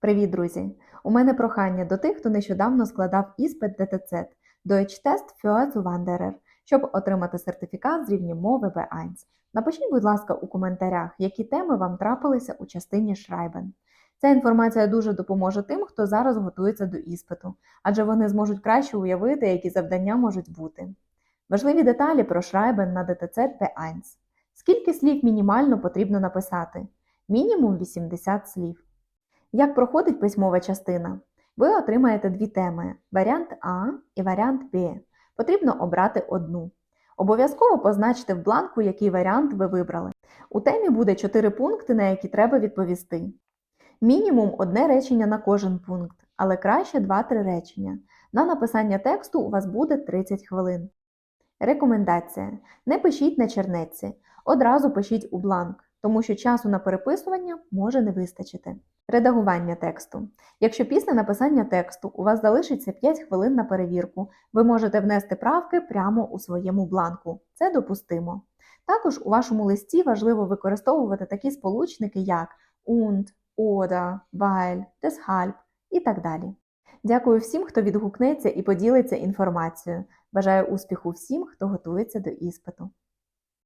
Привіт, друзі! У мене прохання до тих, хто нещодавно складав іспит ДТЦ Deutsch-Test für Zuwanderer, щоб отримати сертифікат з рівня мови B1. Напишіть, будь ласка, у коментарях, які теми вам трапилися у частині Шрайбен. Ця інформація дуже допоможе тим, хто зараз готується до іспиту, адже вони зможуть краще уявити, які завдання можуть бути. Важливі деталі про Шрайбен на ДТЦ B1. Скільки слів мінімально потрібно написати? Мінімум 80 слів. Як проходить письмова частина? Ви отримаєте дві теми: варіант А і варіант Б. Потрібно обрати одну. Обов'язково позначте в бланку, який варіант ви вибрали. У темі буде 4 пункти, на які треба відповісти. Мінімум одне речення на кожен пункт, але краще 2-3 речення. На написання тексту у вас буде 30 хвилин. Рекомендація: не пишіть на чернетці, одразу пишіть у бланк, тому що часу на переписування може не вистачити. Редагування тексту. Якщо після написання тексту у вас залишиться 5 хвилин на перевірку, ви можете внести правки прямо у своєму бланку. Це допустимо. Також у вашому листі важливо використовувати такі сполучники, як und, oder, weil, deshalb і так далі. Дякую всім, хто відгукнеться і поділиться інформацією. Бажаю успіху всім, хто готується до іспиту.